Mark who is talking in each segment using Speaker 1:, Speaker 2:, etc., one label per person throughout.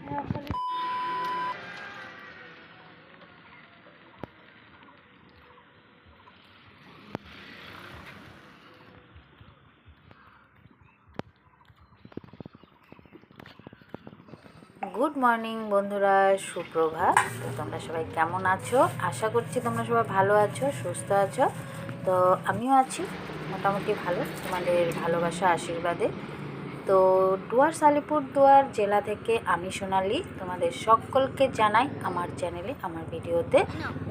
Speaker 1: হ্যাঁ খালি good morning বন্ধুরা সুপ্রভাত তো তোমরা সবাই কেমন আছো? আশা করছি তোমরা সবাই ভালো আছো, সুস্থ আছো। তো আমিও আছি, মোটামুটি ভালো, তোমাদের ভালোবাসা, আশীর্বাদে। তো ডুয়ার্স আলিপুর দুয়ার জেলা থেকে আমি সোনালি, তোমাদের সকলকে জানাই আমার চ্যানেলে, আমার ভিডিওতে,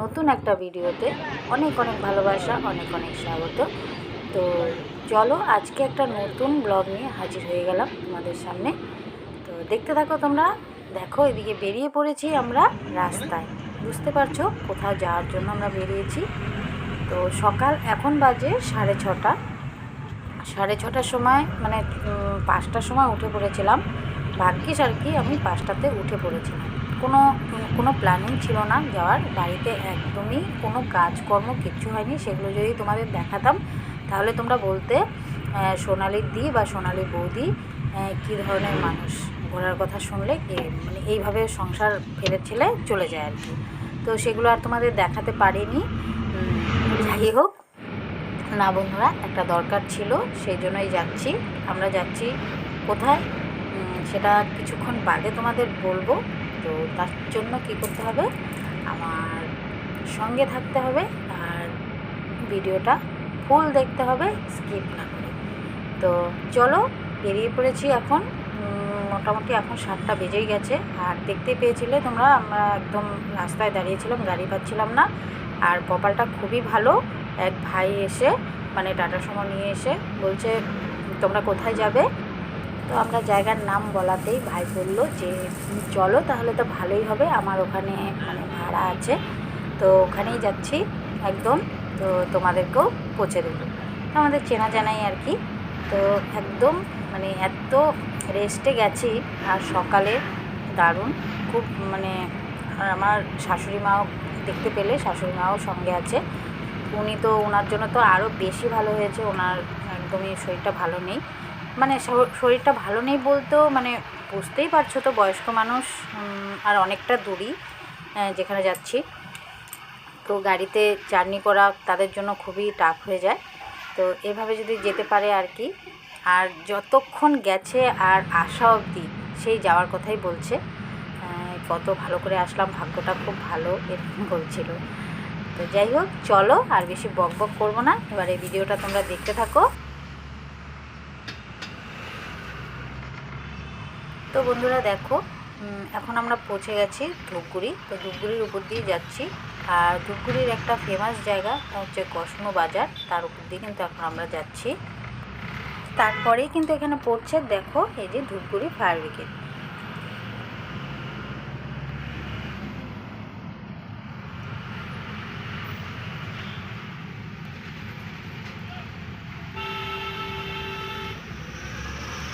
Speaker 1: নতুন একটা ভিডিওতে অনেক অনেক ভালোবাসা, অনেক অনেক স্বাগত। তো চলো, আজকে একটা নতুন ব্লগ নিয়ে হাজির হয়ে গেলাম তোমাদের সামনে। দেখতে থাকো তোমরা। দেখো, এদিকে বেরিয়ে পড়েছি আমরা রাস্তায়। বুঝতে পারছ? কোথাও যাওয়ার জন্য আমরা বেরিয়েছি। তো সকাল এখন বাজে সাড়ে ছটা। সাড়ে ছটার সময় মানে পাঁচটার সময় উঠে পড়েছিলাম। ভাগ্যিস আর কি, আমি পাঁচটাতে উঠে পড়েছিলাম। কোনো কোনো প্ল্যানিং ছিল না যাওয়ার। বাড়িতে একদমই কোনো কাজকর্ম কিচ্ছু হয়নি। সেগুলো যদি তোমাদের দেখাতাম, তাহলে তোমরা বলতে সোনালির দি বা সোনালির বৌদি কী ধরনের মানুষ। ঘোরার কথা শুনলে মানে এইভাবে সংসার ফেলে ছেলে চলে যায় আর কি। তো সেগুলো আর তোমাদের দেখাতে পারিনি। যাই হোক, না বন্ধুরা, একটা দরকার ছিল, সেই জন্যই যাচ্ছি। আমরা যাচ্ছি কোথায়? সেটা কিছুক্ষণ বাদে তোমাদের বলব। তো তার জন্য কী করতে হবে? আমার সঙ্গে থাকতে হবে আর ভিডিওটা ফুল দেখতে হবে, স্কিপ না করে। তো চলো, বেরিয়ে পড়েছি এখন। মোটামুটি এখন সাতটা বেজেই গেছে। আর দেখতে পেয়েছিলে তোমরা, আমরা একদম রাস্তায় দাঁড়িয়েছিলাম, গাড়ি পাচ্ছিলাম না। আর কপালটা খুবই ভালো। এক ভাই এসে মানে টাটা সময় নিয়ে এসে বলছে, তোমরা কোথায় যাবে? তো আমরা জায়গার নাম বলাতেই ভাই বলল যে, চলো তাহলে তো ভালোই হবে, আমার ওখানে মানে ভাড়া আছে। তো ওখানেই যাচ্ছি একদম, তো তোমাদেরকেও পৌঁছে দেবো। আমাদের চেনা জানাই আর কি। তো একদম মানে এত রেস্টে গেছি, আর সকালে দারুণ। খুব মানে আর আমার শাশুড়ি মাও দেখতে পেলে, শাশুড়ি মাও সঙ্গে আছে। উনি তো ওনার জন্য তো আরও বেশি ভালো হয়েছে, ওনার একদমই শরীরটা ভালো নেই। মানে শরীরটা ভালো নেই বলতেও মানে বুঝতেই পারছ তো, বয়স্ক মানুষ আর অনেকটা দূরই যেখানে যাচ্ছি। তো গাড়িতে জার্নি করা তাদের জন্য খুবই টাফ হয়ে যায়। তো এভাবে যদি যেতে পারে আর কি আর যতক্ষণ গেছে আর আসা অবধি সেই যাওয়ার কথাই বলছে। কত ভালো করে আসলাম, ভাগ্যটা খুব ভালো, এরকম বলছিল। তো যাই হোক, চলো, আর বেশি বক বক করব না। এবার এই ভিডিওটা তোমরা দেখতে থাকো। তো বন্ধুরা দেখো এখন আমরা পৌঁছে গেছি ধূপগুড়ি। তো ধূপগুড়ির উপর দিয়ে যাচ্ছি। আর ধূপগুড়ির একটা ফেমাস জায়গা হচ্ছে কসমো বাজার। তার উপর দিয়ে কিন্তু এখন আমরা যাচ্ছি। তারপরেই কিন্তু এখানে পড়ছে, দেখো, এই যে ধূপগুড়ি ফায়ার ব্রিগেড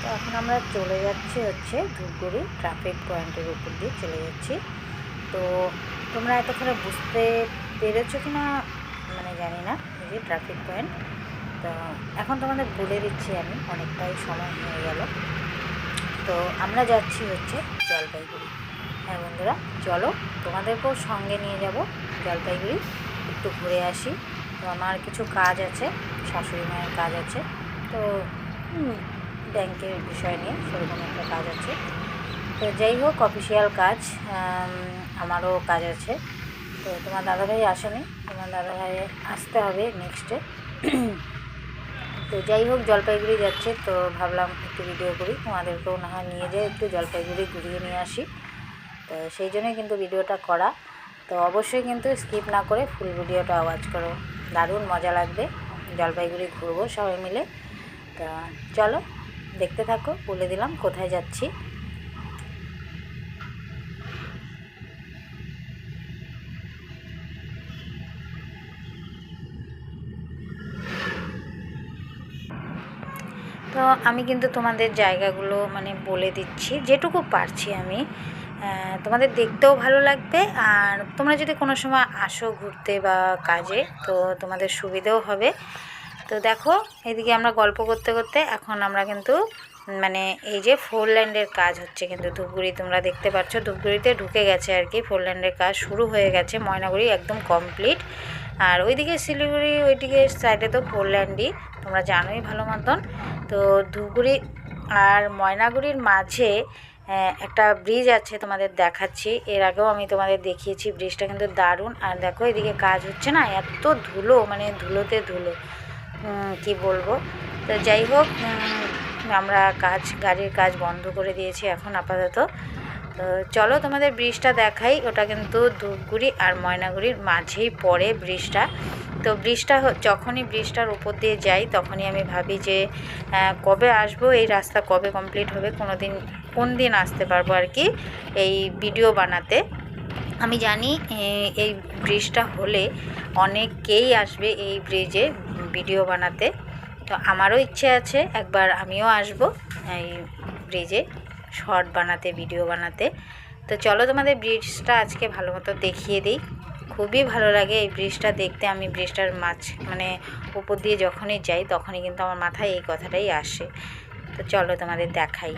Speaker 1: তো এখন আমরা চলে যাচ্ছি হচ্ছে ধূপগুড়ি ট্রাফিক পয়েন্টের উপর দিয়ে চলে যাচ্ছি। তো তোমরা এতক্ষণে বুঝতে পেরেছ কি না মানে জানি না, এই যে ট্রাফিক পয়েন্ট তো এখন তোমাদের দিচ্ছি আমি, অনেকটাই সময় হয়ে গেল। তো আমরা যাচ্ছি হচ্ছে জলপাইগুড়ি। হ্যাঁ বন্ধুরা, চলো তোমাদেরকেও সঙ্গে নিয়ে যাব জলপাইগুড়ি। একটু ঘুরে আসি। তো আমার কিছু কাজ আছে, শাশুড়ি মায়ের কাজ আছে। তো ব্যাংকের বিষয় নিয়ে সেরকম একটা কাজ আছে। তো যাই হোক অফিসিয়াল কাজ আমারও কাজ আছে। তো তোমার দাদাভাই আসেনি, তোমার দাদাভাই আসতে হবে নেক্সটে তো যাই হোক, জলপাইগুড়ি যাচ্ছে, তো ভাবলাম একটু ভিডিও করি। তোমাদেরকেও না হয় নিয়ে যাই একটু জলপাইগুড়ি ঘুরিয়ে নিয়ে আসি। তো সেই জন্যই কিন্তু ভিডিওটা করা। তো অবশ্যই কিন্তু স্কিপ না করে ফুল ভিডিওটা আওয়াজ করো। দারুণ মজা লাগবে। জলপাইগুড়ি ঘুরবো সবাই মিলে। তা চলো, দেখতে থাকো, বলে দিলাম কোথায় যাচ্ছি। তো আমি কিন্তু তোমাদের জায়গাগুলো মানে বলে দিচ্ছি, যেটুকু পারছি আমি। তোমাদের দেখতেও ভালো লাগবে, আর তোমরা যদি কোনো সময় আসো ঘুরতে বা কাজে, তো তোমাদের সুবিধেও হবে। তো দেখো, এদিকে আমরা গল্প করতে করতে এখন আমরা কিন্তু মানে এই যে ফোর ল্যান্ডের কাজ হচ্ছে কিন্তু, ধূপগুড়ি তোমরা দেখতে পাচ্ছ ধূপগুড়িতে ঢুকে গেছে আর কি ফোর ল্যান্ডের কাজ শুরু হয়ে গেছে, ময়নাগুড়ি একদম কমপ্লিট আর ওইদিকে শিলিগুড়ি, ওইদিকে সাইডে তো ফোর ল্যান্ডই তোমরা জানোই ভালো মতন। তো ধূপগুড়ি আর ময়নাগুড়ির মাঝে একটা ব্রিজ আছে তোমাদের দেখাচ্ছি। এর আগেও আমি তোমাদের দেখিয়েছি ব্রিজটা কিন্তু দারুণ। আর দেখো, এদিকে কাজ হচ্ছে না, এত ধুলো মানে ধুলোতে ধুলো। কি বলব? তো যাই হোক আমরা কাজ, গাড়ির কাজ বন্ধ করে দিয়েছি এখন আপাতত। তো চলো তোমাদের ব্রিজটা দেখাই। ওটা কিন্তু ধূপগুড়ি আর ময়নাগুড়ির মাঝেই পড়ে ব্রিজটা। তো ব্রিজটা যখনই ব্রিজটার উপর দিয়ে যাই, তখনই আমি ভাবি যে কবে আসব? এই রাস্তা কবে কমপ্লিট হবে? কোনো দিন কোন দিন আসতে পারব আর কি এই ভিডিও বানাতে। আমি জানি এই ব্রিজটা হলে অনেকেই আসবে এই ব্রিজে ভিডিও বানাতে। তো আমারও ইচ্ছে আছে, একবার আমিও আসব এই ব্রিজে। শর্ট বানাতে, ভিডিও বানাতে। তো চলো তোমাদের ব্রিজটা আজকে ভালো মতো দেখিয়ে দিই। খুবই ভালো লাগে এই ব্রিজটা দেখতে। আমি ব্রিজটার মাছ মানে উপর দিয়ে যখনই যাই, তখনই কিন্তু আমার মাথায় এই কথাটাই আসে। তো চলো তোমাদের দেখাই।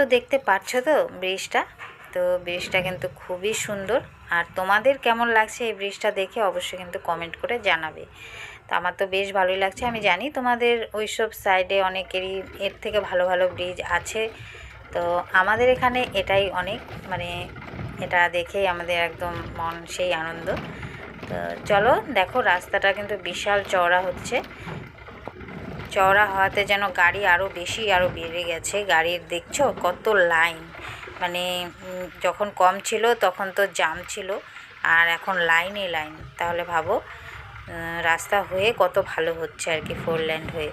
Speaker 1: তো দেখতে পাচ্ছ তো ব্রিজটা? তো ব্রিজটা কিন্তু খুবই সুন্দর। আর তোমাদের কেমন লাগছে এই ব্রিজটা দেখে অবশ্যই কিন্তু কমেন্ট করে জানাবে। তো আমার তো বেশ ভালোই লাগছে। আমি জানি তোমাদের ওইসব সাইডে অনেকেরই এর থেকে ভালো ভালো ব্রিজ আছে। তো আমাদের এখানে এটাই অনেক। মানে এটা দেখেই আমাদের একদম মন সেই আনন্দ। তো চলো, দেখো রাস্তাটা কিন্তু বিশাল চওড়া হচ্ছে। চওড়া হওয়াতে যেন গাড়ি আরও বেশি আরও বেড়ে গেছে। গাড়ির দেখছ কত লাইন। মানে যখন কম ছিল তখন তো জাম ছিল। আর এখন লাইনে লাইন। তাহলে ভাবো রাস্তা হয়ে কত ভালো হচ্ছে আর কি ফোর ল্যান্ড হয়ে।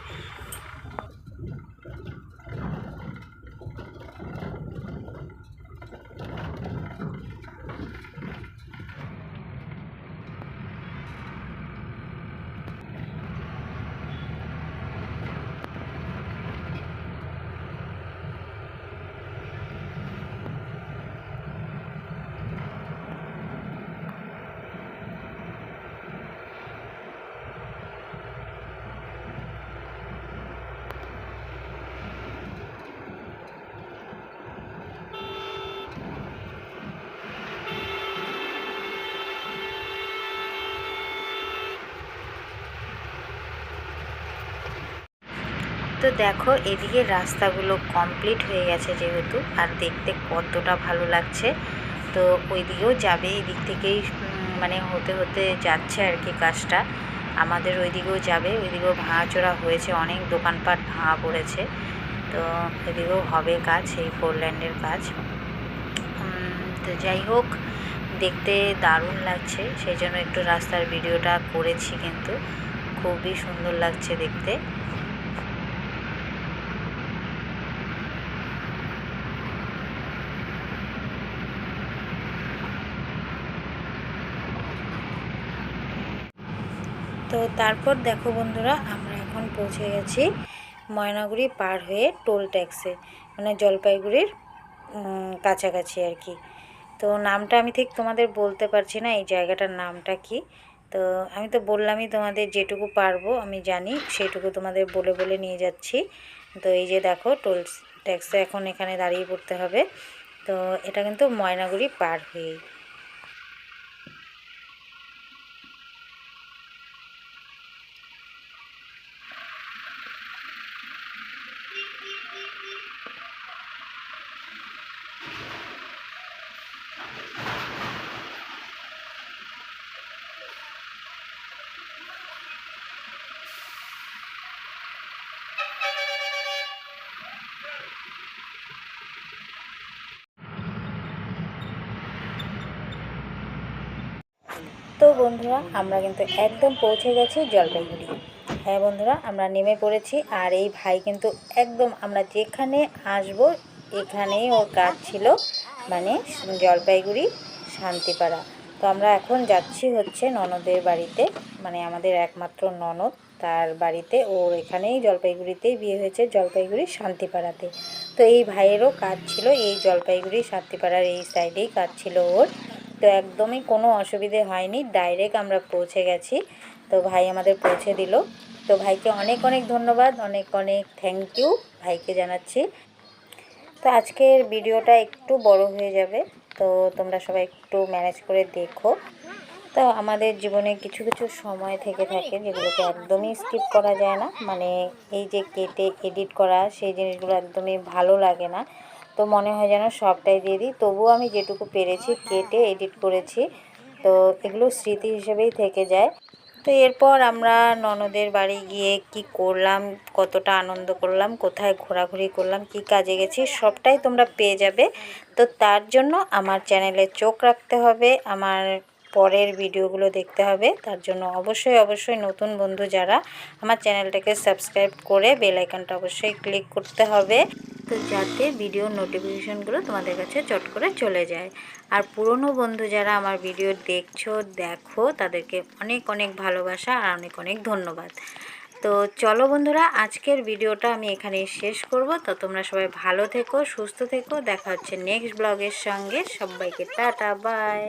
Speaker 1: তো দেখো, এদিকে রাস্তাগুলো কমপ্লিট হয়ে গেছে যেহেতু, আর দেখতে কতটা ভালো লাগছে। তো ওই দিকেও যাবে এদিক থেকেই মানে হতে হতে যাচ্ছে আর কি কাজটা। আমাদের ওই দিকেও যাবে ওই দিকেও ভাঙাচোরা হয়েছে, অনেক দোকানপাট ভাঙা পড়েছে। তো এদিকেও হবে কাজ, এই ফোর ল্যান্ডের কাজ তো যাই হোক, দেখতে দারুণ লাগছে, সেই জন্য একটু রাস্তার ভিডিওটা করেছি কিন্তু। খুবই সুন্দর লাগছে দেখতে। তো তারপর দেখো বন্ধুরা, আমরা এখন পৌঁছে গেছি ময়নাগুড়ি পার হয়ে টোল ট্যাক্সে মানে জলপাইগুড়ির কাছাকাছি আর কি। তো নামটা আমি ঠিক তোমাদের বলতে পারছি না, এই জায়গাটার নামটা কি। তো আমি তো বললামই তোমাদের যেটুকু পারব, আমি জানি সেটুকু তোমাদের বলে বলে নিয়ে যাচ্ছি। তো এই যে দেখো, টোল ট্যাক্সে এখন এখানে দাঁড়িয়ে পড়তে হবে। তো এটা কিন্তু ময়নাগুড়ি পার হয়েই। তো বন্ধুরা, আমরা কিন্তু একদম পৌঁছে গেছি জলপাইগুড়ি। হ্যাঁ বন্ধুরা, আমরা নেমে পড়েছি আর এই ভাই কিন্তু একদম আমরা যেখানে আসব, এখানেই ওর কাজ ছিল মানে জলপাইগুড়ি শান্তিপাড়া। তো আমরা এখন যাচ্ছি হচ্ছে ননদের বাড়িতে মানে আমাদের একমাত্র ননদ, তার বাড়িতে। ওর এখানেই জলপাইগুড়িতেই বিয়ে হয়েছে, জলপাইগুড়ি শান্তিপাড়াতে। তো এই ভাইয়েরও কাজ ছিল, এই জলপাইগুড়ি শান্তিপাড়ার এই সাইডেই কাজ ছিল ওর। তো একদমই কোনো অসুবিধে হয়নি। ডাইরেক্ট আমরা পৌঁছে গেছি। তো ভাই আমাদের পৌঁছে দিল। তো ভাইকে অনেক অনেক ধন্যবাদ। অনেক অনেক থ্যাংক ইউ ভাইকে জানাচ্ছি। তো আজকের ভিডিওটা একটু বড় হয়ে যাবে। তো তোমরা সবাই একটু ম্যানেজ করে দেখো। তো আমাদের জীবনে কিছু কিছু সময় থেকে থাকে যেগুলোকে একদমই স্কিপ করা যায় না। মানে এই যে কেটে এডিট করা, সেই জিনিসগুলো একদমই ভালো লাগে না। তো মনে হয় যেন সবটাই দিয়ে দিই। তবুও আমি যেটুকু পেরেছি, কেটে এডিট করেছি। তো এগুলো স্মৃতি হিসেবেই থেকে যায়। তো এরপর আমরা ননদের বাড়ি গিয়ে কি করলাম, কতটা আনন্দ করলাম, কোথায় ঘোরাঘুরি করলাম, কি কাজে গেছি, সবটাই তোমরা পেয়ে যাবে। তো তার জন্য আমার চ্যানেলে চোখ রাখতে হবে, আমার পরের ভিডিওগুলো দেখতে হবে। তার জন্য অবশ্যই অবশ্যই নতুন বন্ধু যারা আমার চ্যানেলটাকে সাবস্ক্রাইব করে বেল অবশ্যই ক্লিক করতে হবে। তো যাতে ভিডিও নোটিফিকেশানগুলো তোমাদের কাছে চট করে চলে যায়। আর পুরনো বন্ধু যারা আমার ভিডিও দেখছ, দেখো, তাদেরকে অনেক অনেক ভালোবাসা আর অনেক অনেক ধন্যবাদ। তো চলো বন্ধুরা, আজকের ভিডিওটা আমি এখানেই শেষ করব। তো তোমরা সবাই ভালো থেকো, সুস্থ থেকো। দেখা হচ্ছে নেক্সট ব্লগের সঙ্গে। সবাইকে টাটা বাই